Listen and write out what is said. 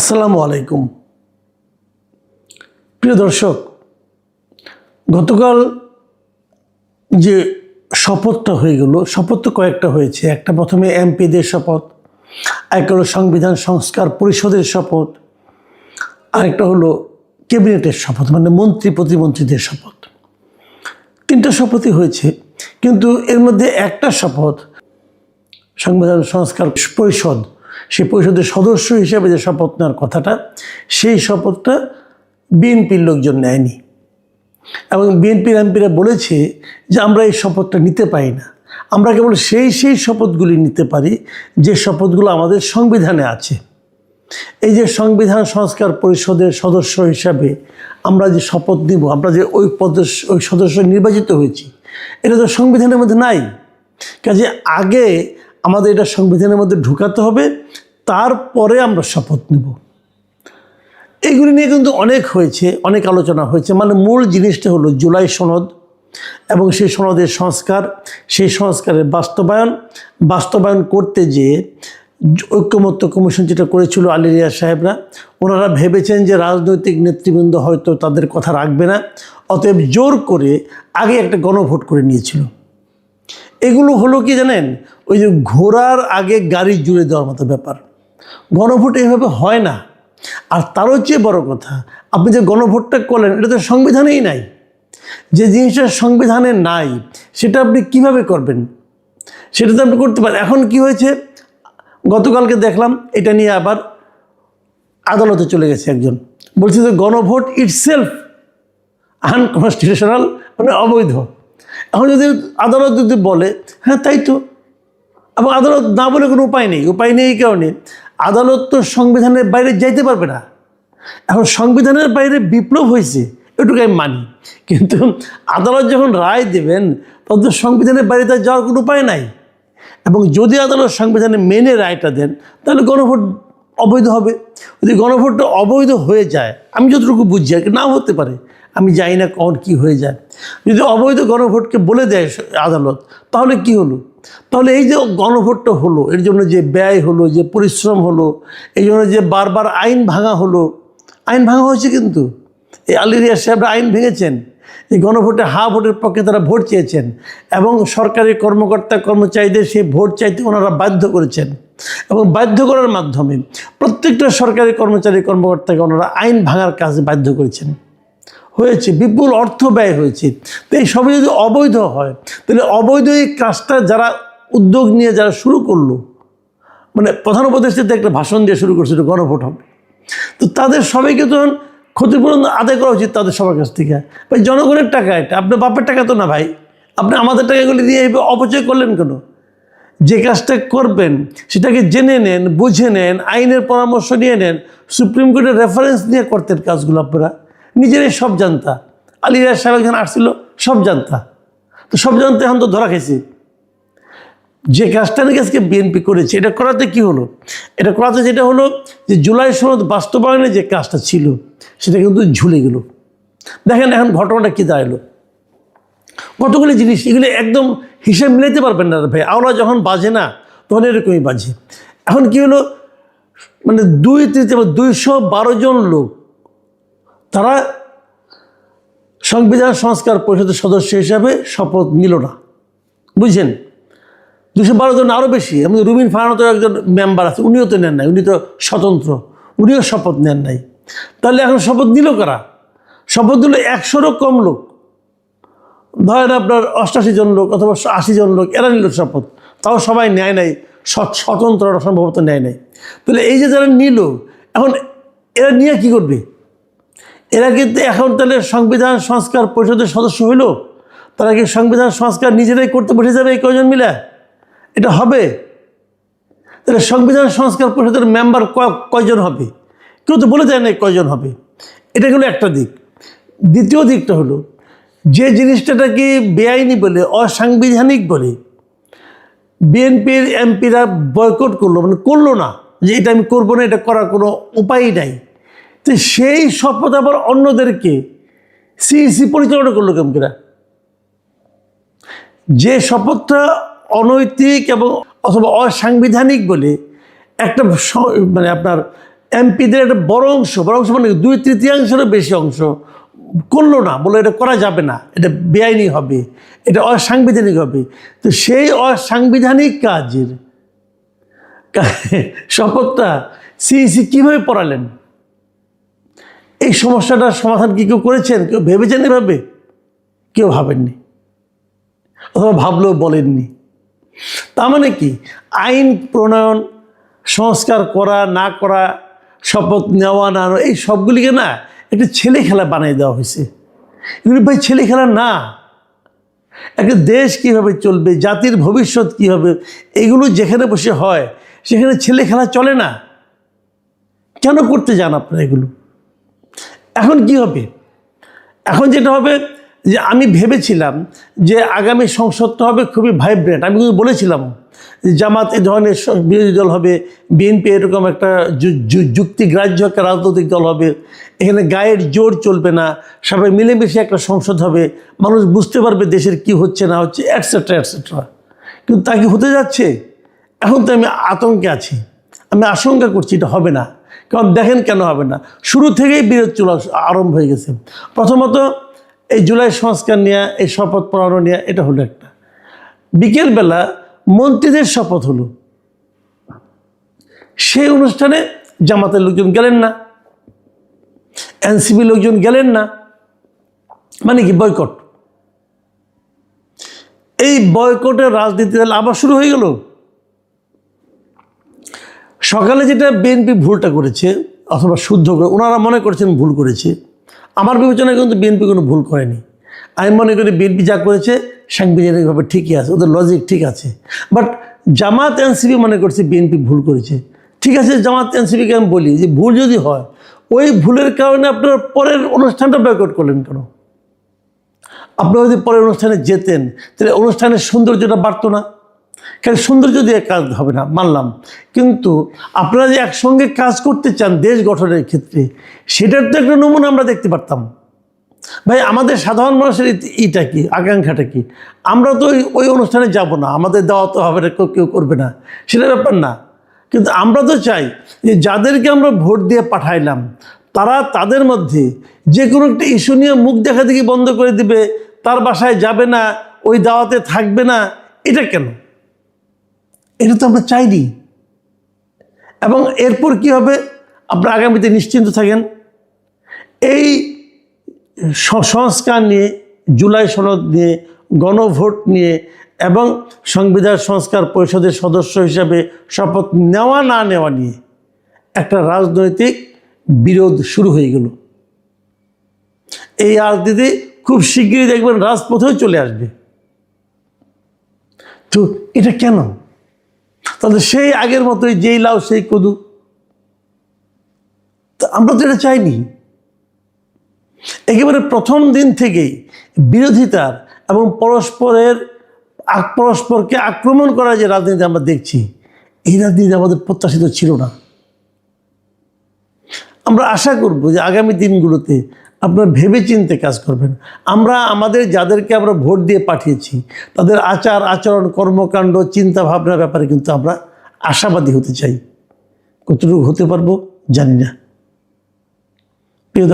আসসালামু আলাইকুম। প্রিয় দর্শক, গতকাল যে শপথটা হয়ে গেল, শপথ তো কয়েকটা হয়েছে। একটা প্রথমে এমপিদের শপথ একটা হলো সংবিধান সংস্কার পরিষদের শপথ, আরেকটা হলো ক্যাবিনেটের শপথ মানে মন্ত্রী প্রতিমন্ত্রীদের শপথ। তিনটা শপথই হয়েছে, কিন্তু এর মধ্যে একটা শপথ, সংবিধান সংস্কার পরিষদ সেই পরিষদের সদস্য হিসেবে যে শপথ নেওয়ার কথাটা, সেই শপথটা বিএনপির লোকজন নেয়নি। এবং বিএনপির এমপিরা বলেছে যে আমরা এই শপথটা নিতে পারি না। আমরা কেবল সেই সেই শপথগুলি নিতে পারি যে শপথগুলো আমাদের সংবিধানে আছে। এই যে সংবিধান সংস্কার পরিষদের সদস্য হিসাবে আমরা যে শপথ নিব, আমরা যে ওই পদ ওই সদস্য নির্বাচিত হয়েছি, এটা তো সংবিধানের মধ্যে নাই। কাজে আগে আমাদের এটা সংবিধানের মধ্যে ঢুকাতে হবে, তারপরে আমরা শপথ নেব। এইগুলি নিয়ে কিন্তু অনেক হয়েছে, অনেক আলোচনা হয়েছে। মানে মূল জিনিসটা হলো জুলাই সনদ এবং সেই সনদের সংস্কার। সেই সংস্কারের বাস্তবায়ন বাস্তবায়ন করতে যেয়ে ঐক্যমত্য কমিশন যেটা করেছিল আলিরিয়া সাহেবরা, ওনারা ভেবেছেন যে রাজনৈতিক নেতৃবৃন্দ হয়তো তাদের কথা রাখবে না, অতএব জোর করে আগে একটা গণভোট করে নিয়েছিল। এগুলো হলো কি জানেন? ওই যে ঘোড়ার আগে গাড়ি জুড়ে দেওয়ার মতো ব্যাপার। গণভোট এইভাবে হয় না। আর তারও চেয়ে বড় কথা, আপনি যে গণভোটটা করলেন, এটা তো সংবিধানেই নাই। যে জিনিসটা সংবিধানে নাই, সেটা আপনি কীভাবে করবেন? সেটা তো আপনি করতে পারেন। এখন কি হয়েছে? গতকালকে দেখলাম, এটা নিয়ে আবার আদালতে চলে গেছে একজন। বলছে যে গণভোট ইটসেলফ আনকনস্টিটিউশনাল মানে অবৈধ। এখন যদি আদালত যদি বলে হ্যাঁ তাই তো। এবং আদালত না বলে কোনো উপায় নেই উপায় নেই এই কারণে। আদালত তো সংবিধানের বাইরে যাইতে পারবে না। এখন সংবিধানের বাইরে বিপ্লব হয়েছে এটুকু আমি মানি। কিন্তু আদালত যখন রায় দেবেন, তখন তো সংবিধানের বাইরে তার যাওয়ার কোনো উপায় নাই। এবং যদি আদালত সংবিধানে মেনে রায়টা দেন, তাহলে গণভোট অবৈধ হবে। যদি গণভোটটা অবৈধ হয়ে যায়, আমি যতটুকু বুঝছি আর কি, নাও হতে পারে। আমি জানি না কখন কী হয়ে যায়। যদি অবৈধ গণভোটকে বলে দেয় আদালত, তাহলে কি হলো? তাহলে এই যে গণভোটটা হলো, এর জন্য যে ব্যয় হলো, যে পরিশ্রম হলো এই জন্য যে বারবার আইন ভাঙা হলো, আইন ভাঙা হয়েছে কিন্তু। এই আলিরিয়া সাহেবরা আইন ভেঙেছেন। এই গণভোটে হা ভোটের পক্ষে তারা ভোট চেয়েছেন এবং সরকারি কর্মকর্তা কর্মচারীদের সেই ভোট চাইতে ওনারা বাধ্য করেছেন। এবং বাধ্য করার মাধ্যমে প্রত্যেকটা সরকারি কর্মচারী কর্মকর্তাকে ওনারা আইন ভাঙার কাজে বাধ্য করেছেন। হয়েছে, বিপুল অর্থ ব্যয় হয়েছে। তো এই সবই যদি অবৈধ হয়, তাহলে অবৈধ এই কাজটা যারা উদ্যোগ নিয়ে যারা শুরু করল মানে প্রধান উপদেষ্টাতে একটা ভাষণ দিয়ে শুরু করছিল গণভোট হবে তো তাদের সবাইকে তখন ক্ষতিপূরণ আদায় করা উচিত তাদের সবার কাছ থেকে। ভাই, জনগণের টাকা এটা। আপনার বাপের টাকা তো না ভাই। আপনি আমাদের টাকাগুলি দিয়ে অপচয় করলেন কেন? যে কাজটা করবেন, সেটাকে জেনে নেন, বুঝে নেন, আইনের পরামর্শ নিয়ে নেন, সুপ্রিম কোর্টের রেফারেন্স নিয়ে করতেন কাজগুলো আপনারা। নিজেরাই সব জানতা। আলিরাজ সাহেব একজন আসছিল, সব জানতা। তো সব জানতে এখন তো ধরা খেয়েছি যে কাজটা নাকি আজকে বিএনপি করেছে, এটা করাতে কি হলো? এটা করাতে যেটা হলো যে জুলাই সনদ বাস্তবায়নে যে কাজটা ছিল, সেটা কিন্তু ঝুলে গেল। দেখেন এখন ঘটনাটা কী দাঁড়াল। কতগুলি জিনিস, এগুলো একদম হিসেব মিলাইতে পারবেন না ভাই। আওলা যখন বাজে না, তখন এরকমই বাজে। এখন কি হলো মানে দুই তৃতীয় দুইশো বারো জন লোক, তারা সংবিধান সংস্কার পরিষদের সদস্য হিসাবে শপথ নিল না। বুঝছেন? দুশো বারো জন আরও বেশি এমন রুবিন ফারানো একজন মেম্বার আছে, উনিও তো নেন নাই, উনি তো স্বতন্ত্র, উনিও শপথ নেন নাই। তাহলে এখন শপথ নিল কারা? শপথ দিল একশোরও কম লোক। ধরেন আপনার অষ্টাশি জন লোক অথবা আশি জন লোক, এরা নিল শপথ তাও সবাই নেয় নাই স্ব- স্বতন্ত্ররা সম্ভবত নেয় নাই। তাহলে এই যে যারা নিল, এখন এরা নিয়ে কি করবে? এরা কিন্তু এখন তাহলে সংবিধান, সংস্কার পরিষদের সদস্য হইল, তারা কি সংবিধান, সংস্কার নিজেরাই করতে বসে যাবে এই কয়জন মিলে? এটা হবে। তাহলে সংবিধান, সংস্কার পরিষদের মেম্বার কয়জন হবে? কেউ তো বলে দেয় না কয়জন হবে। এটা হলো একটা দিক। দ্বিতীয় দিকটা হলো যে জিনিসটাকে বেআইনি বলে, অসাংবিধানিক বলে, বিএনপির এমপিরা বয়কট করল মানে করল না, যে এটা আমি করব না, এটা করার কোনো উপায়ই নাই। তো সেই শপথ আবার অন্যদেরকে, সিইসি পরিচালনা করল কেমকিরা যে শপথটা অনৈতিক এবং অথবা অসাংবিধানিক বলে, একটা মানে আপনার এমপিদের একটা বড় অংশ বড় অংশ মানে দুই তৃতীয়াংশেরও বেশি অংশ করল না বলে এটা করা যাবে না, এটা বেআইনি হবে, এটা অসাংবিধানিক হবে। তো সেই অসাংবিধানিক কাজের শপথটা সিইসি কীভাবে পড়ালেন? এই সমস্যাটার সমাধান কি কেউ করেছেন? কেউ ভেবেছেন এভাবে? কেউ ভাবেননি, অথবা ভাবলেও বলেননি। তার মানে কি? আইন প্রণয়ন, সংস্কার করা, না করা শপথ নেওয়া না এই সবগুলিকে না একটা ছেলে খেলা বানিয়ে দেওয়া হয়েছে। এগুলি ভাই, ছেলে খেলা না। একটা দেশ কীভাবে চলবে, জাতির ভবিষ্যৎ কী হবে এগুলো যেখানে বসে হয়, সেখানে ছেলে খেলা চলে না। কেন করতে যান আপনারা এগুলো? এখন কি হবে? এখন যেটা হবে যে আমি ভেবেছিলাম যে আগামী সংসদটা হবে খুবই ভাইব্রেন্ট আমি কিন্তু বলেছিলাম জামাত এ ধরনের বিরোধী দল হবে, বিএনপি এরকম একটা যুক্তিগ্রাহ্য একটা রাজনৈতিক দল হবে, এখানে গায়ের জোর চলবে না, সবাই মিলেমিশে একটা সংসদ হবে, মানুষ বুঝতে পারবে দেশের কি হচ্ছে না হচ্ছে অ্যাটসেট্রা অ্যাটসেট্রা কিন্তু তা কি হতে যাচ্ছে? এখন তো আমি আতঙ্কে আছি, আমি আশঙ্কা করছি এটা হবে না, কারণ দেখেন কেন হবে না। শুরু থেকেই বিরোধ চলা আরম্ভ হয়ে গেছে। প্রথমত, এই জুলাই সংস্কার নিয়ে, এই শপথ পড়ানো নিয়ে এটা হলো একটা। বিকেলবেলা মন্ত্রীদের শপথ হলো। সেই অনুষ্ঠানে জামাতের লোকজন গেলেন না। এনসিবি লোকজন গেলেন না। মানে কি, বয়কট? এই বয়কটের রাজনীতি তাহলে আবার শুরু হয়ে গেল? সকালে যেটা বিএনপি ভুলটা করেছে, অথবা শুদ্ধ করে, ওনারা মনে করছেন ভুল করেছে, আমার বিবেচনায় কিন্তু বিএনপি কোনো ভুল করেনি। আমি মনে করি বিএনপি যা করেছে সাংবিধানিকভাবে ঠিকই আছে, ওদের লজিক ঠিক আছে। বাট জামাত এনসিপি মনে করছে বিএনপি ভুল করেছে। ঠিক আছে জামাত এনসিপিকে আমি বলি যে ভুল যদি হয়, ওই ভুলের কারণে আপনার পরের অনুষ্ঠানটা বয়কট করলেন কেন? আপনারা যদি পরের অনুষ্ঠানে যেতেন, তাহলে অনুষ্ঠানের সৌন্দর্যটা বাড়তো না। কারণ সৌন্দর্য দিয়ে কাজ হবে না, মানলাম। কিন্তু আপনারা যে একসঙ্গে কাজ করতে চান দেশ গঠনের ক্ষেত্রে, সেটার তো একটা নমুনা আমরা দেখতে পারতাম। ভাই, আমাদের সাধারণ মানুষের ইটা কি? আকাঙ্ক্ষাটা কি? আমরা তো ওই অনুষ্ঠানে যাব না। আমাদের দেওয়া তো হবে না, কেউ করবে না। সেটা ব্যাপার না। কিন্তু আমরা তো চাই যে যাদেরকে আমরা ভোট দিয়ে পাঠাইলাম, তারা তাদের মধ্যে যে কোনো একটা ইস্যু নিয়ে মুখ দেখা দেখি বন্ধ করে দিবে, তার বাসায় যাবে না, ওই দাওয়াতে থাকবে না, এটা কেন? এটা তো আমরা চাইনি। এবং এরপর কি হবে? আপনারা আগামীতে নিশ্চিন্ত থাকেন। এই সংস্কার নিয়ে, জুলাই সনদ নিয়ে, গণভোট নিয়ে এবং সংবিধান সংস্কার পরিষদের সদস্য হিসাবে শপথ নেওয়া না নেওয়া নিয়ে একটা রাজনৈতিক বিরোধ শুরু হয়ে গেল। এই রাজনীতি খুব শিগগিরই দেখবেন রাজপথেও চলে আসবে। তো এটা কেন? তাহলে সেই আগের মতোই যেই লাউ, সেই কদু। তা আমরা তো এটা চাইনি। একেবারে প্রথম দিন থেকেই বিরোধিতার এবং পরস্পরের পরস্পরকে আক্রমণ করার যে রাজনীতি আমরা দেখছি, এই রাজনীতি আমাদের প্রত্যাশিত ছিল না। আমরা আশা করব যে আগামী দিনগুলোতে আপনারা ভেবে চিনতে কাজ করবেন। আমরা আমাদের যাদেরকে আমরা ভোট দিয়ে পাঠিয়েছি, তাদের আচার, আচরণ, কর্মকাণ্ড চিন্তা ভাবনার ব্যাপারে কিন্তু আমরা আশাবাদী হতে চাই। কতটুকু হতে পারব জানি না। প্রিয়